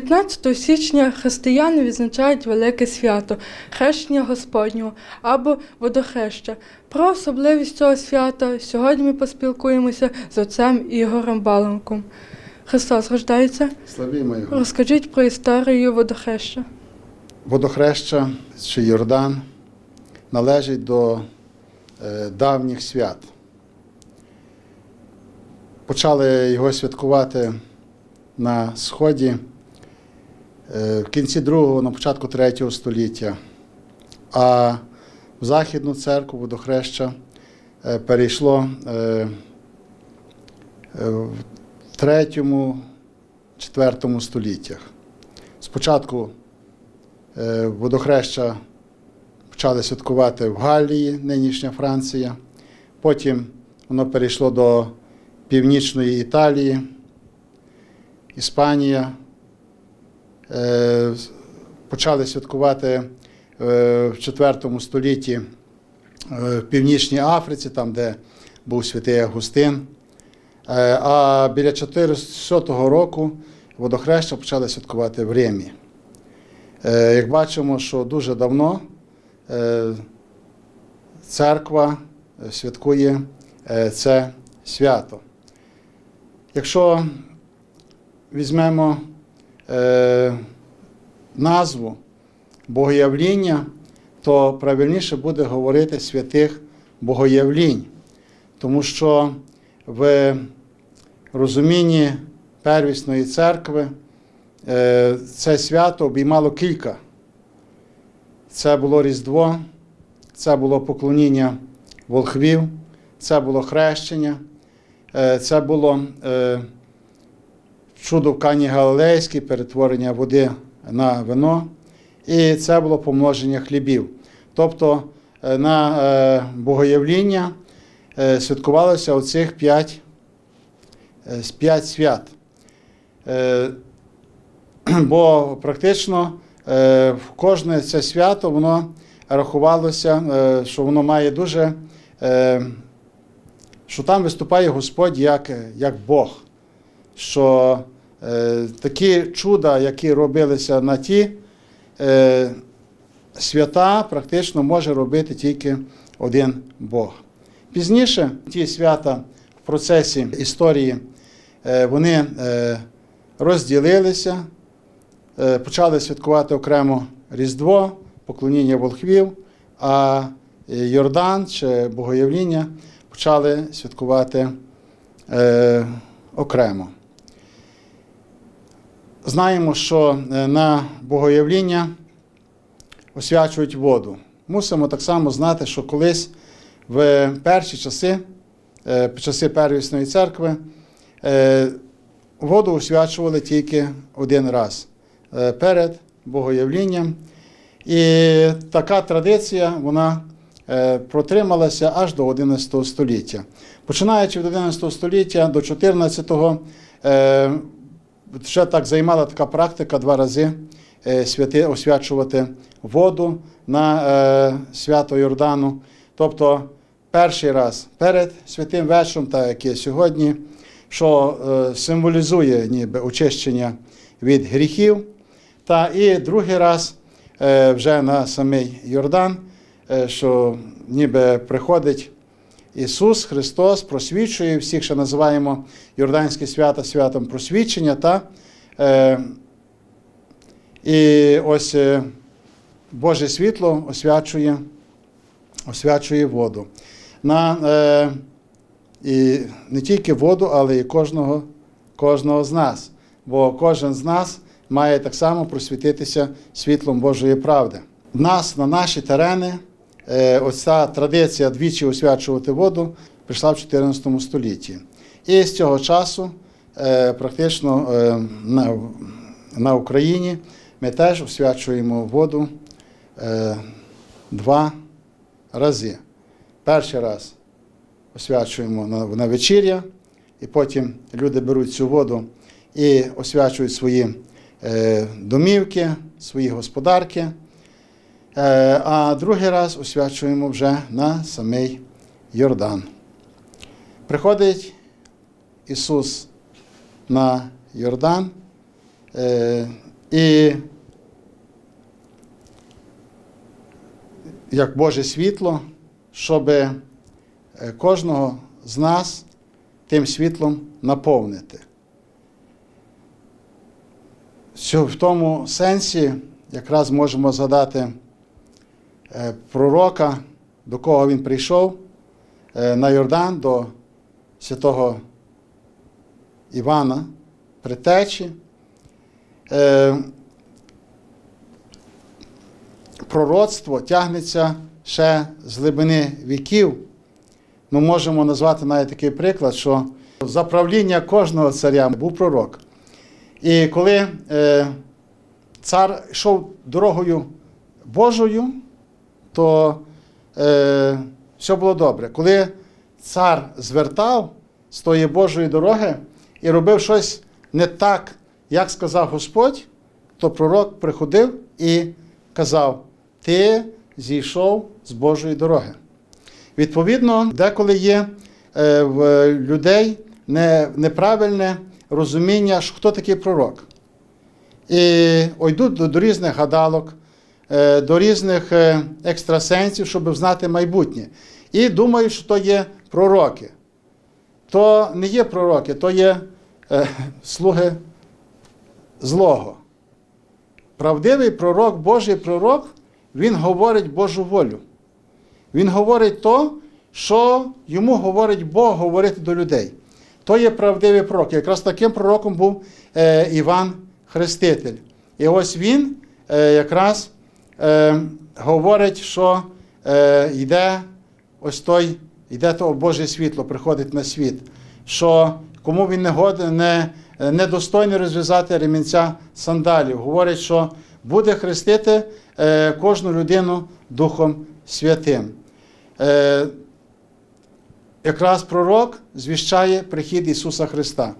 19 січня християни відзначають велике свято хрещення Господнього або водохреща. Про особливість цього свята сьогодні ми поспілкуємося з отцем Ігорем Баленком. Христос рождається. Славімо його. Розкажіть про історію водохреща. Водохреща чи Йордан належить до е, давніх свят. Почали його святкувати на Сході в кінці другого, на початку третього століття. А в Західну церкву водохреща е, перейшло е, е, в третьому, четвертому століттях. Спочатку Е, Водохреща почали святкувати в Галлії, нинішня Франція. Потім воно перейшло до Північної Італії, Іспанія. Е, Почали святкувати е, в IV столітті е, в Північній Африці, там, де був святий Агустин. А біля 400 року водохреща почали святкувати в Римі. Як бачимо, що дуже давно церква святкує це свято. Якщо візьмемо е, назву Богоявління, то правильніше буде говорити святих Богоявлінь, тому що в розумінні первісної церкви Е, це свято обіймало кілька. Це було Різдво, це було поклоніння волхвів, це було хрещення, е, це було е, чудо в Кані Галилейській, перетворення води на вино, і це було помноження хлібів. Тобто е, на е, богоявління е, святкувалося оцих п'ять п'ять свят. Бо практично в кожне це свято воно рахувалося, що воно має дуже, що там виступає Господь як, як Бог. Що е, такі чуда, які робилися на ті е, свята, практично може робити тільки один Бог. Пізніше ті свята в процесі історії е, вони розділилися. Почали святкувати окремо Різдво, поклоніння волхвів, а Йордан чи Богоявління почали святкувати окремо. Знаємо, що е, на Богоявління освячують воду. Мусимо так само знати, що колись в перші часи, е, часи Первісної церкви, е, воду освячували тільки один раз. Перед богоявлінням. І така традиція вона протрималася аж до 11 століття. Починаючи від 11 століття до 14-го, е, ще так займала така практика два рази святи, освячувати воду на свято Йордану. Тобто перший раз перед святим вечором, так як є сьогодні, що символізує ніби очищення від гріхів. Та і другий раз е, вже на самий Йордан, е, що ніби приходить Ісус Христос, просвічує, всіх ще називаємо Йорданське свято святом просвічення. Та, е, І ось Боже світло освячує освячує воду. На, е, І не тільки воду, але і кожного, кожного з нас. Бо кожен з нас має так само просвітитися світлом Божої правди. В нас на наші терени е, оця традиція двічі освячувати воду прийшла в 14 столітті. І з цього часу е, практично е, на, Україні ми теж освячуємо воду два рази. Перший раз освячуємо на, вечір'я, і потім люди беруть цю воду і освячують свої домівки, свої господарки. Е, а другий раз освячуємо вже на самий Йордан. Приходить Ісус на Йордан, Е, І як Боже світло, щоб кожного з нас тим світлом наповнити. В тому сенсі якраз можемо згадати е, пророка, до кого він прийшов е, на Йордан до святого Івана Притечі. Е, Пророцтво тягнеться ще з глибини віків. Ми можемо назвати навіть такий приклад, що за правління кожного царя був пророк. І коли е, цар йшов дорогою Божою, то е, все було добре. Коли цар звертав з тої Божої дороги і робив щось не так, як сказав Господь, то пророк приходив і казав: Ти зійшов з Божої дороги. Відповідно, деколи є е, в людей не- неправильне розуміння, що хто такий пророк. І йдуть до, різних гадалок, до різних е, екстрасенсів, щоб знати майбутнє. І думають, що то є пророки. То не є пророки, то є е, слуги злого. Правдивий пророк, Божий пророк, він говорить Божу волю. Він говорить то, що йому говорить Бог говорити до людей. То є правдивий пророк. Якраз таким пророком був е, Іван Хреститель. І ось він е, якраз е, говорить, що е, йде ось той, йде то Боже світло, приходить на світ. Що кому він не годен, не, недостойний розв'язати ремінця сандалів. Говорить, що буде хрестити е, кожну людину Духом Святим. Е, якраз пророк звіщає прихід Ісуса Христа.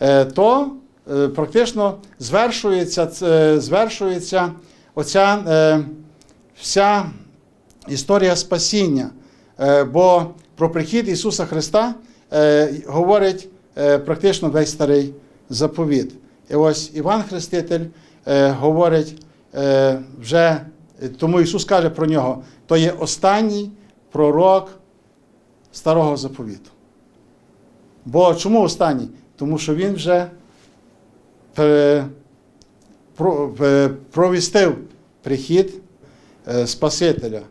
Е, то е, практично звершується, це- звершується оця е, вся історія спасіння. Е, бо про прихід Ісуса Христа е, говорить е, практично весь старий заповіт. І ось Іван Хреститель е, говорить е, вже, тому Ісус каже про нього, то є останній пророк старого заповіту. Бо чому останній? Тому що він вже е, провістив прихід е, Спасителя.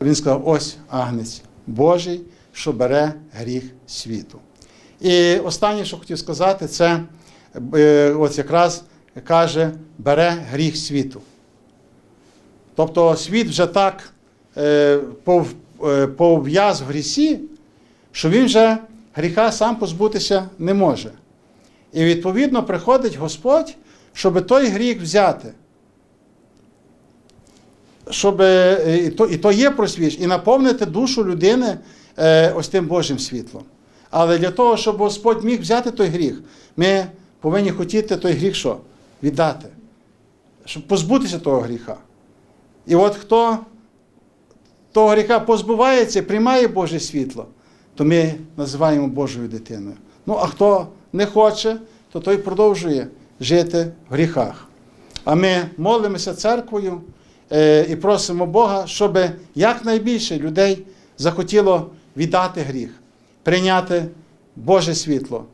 Він сказав: ось агнець Божий, що бере гріх світу. І останнє, що хотів сказати, це е, ось якраз каже, бере гріх світу. Тобто світ вже так е, е, пов'яз в грісі, що він вже гріха сам позбутися не може. І відповідно приходить Господь, щоб той гріх взяти. Щоб, е, і, то, і то є просвіч, і наповнити душу людини е, ось тим Божим світлом. Але для того, щоб Господь міг взяти той гріх, ми повинні хотіти той гріх що? Віддати. Щоб позбутися того гріха. І от хто того гріха позбувається, приймає Боже світло, то ми називаємо Божою дитиною. Ну, а хто не хоче, то той продовжує жити в гріхах. А ми молимося церквою е, і просимо Бога, щоб якнайбільше людей захотіло віддати гріх, прийняти Боже світло,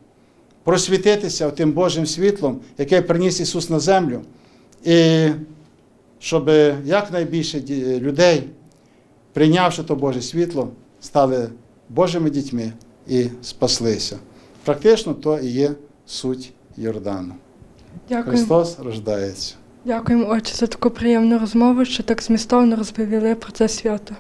просвітитися тим Божим світлом, яке приніс Ісус на землю, і щоб якнайбільше людей, прийнявши то Боже світло, стали Божими дітьми і спаслися. Практично то і є суть Йордану. Дякую. Христос рождається. Дякуємо, отче, за таку приємну розмову, що так змістовно розповіли про це свято.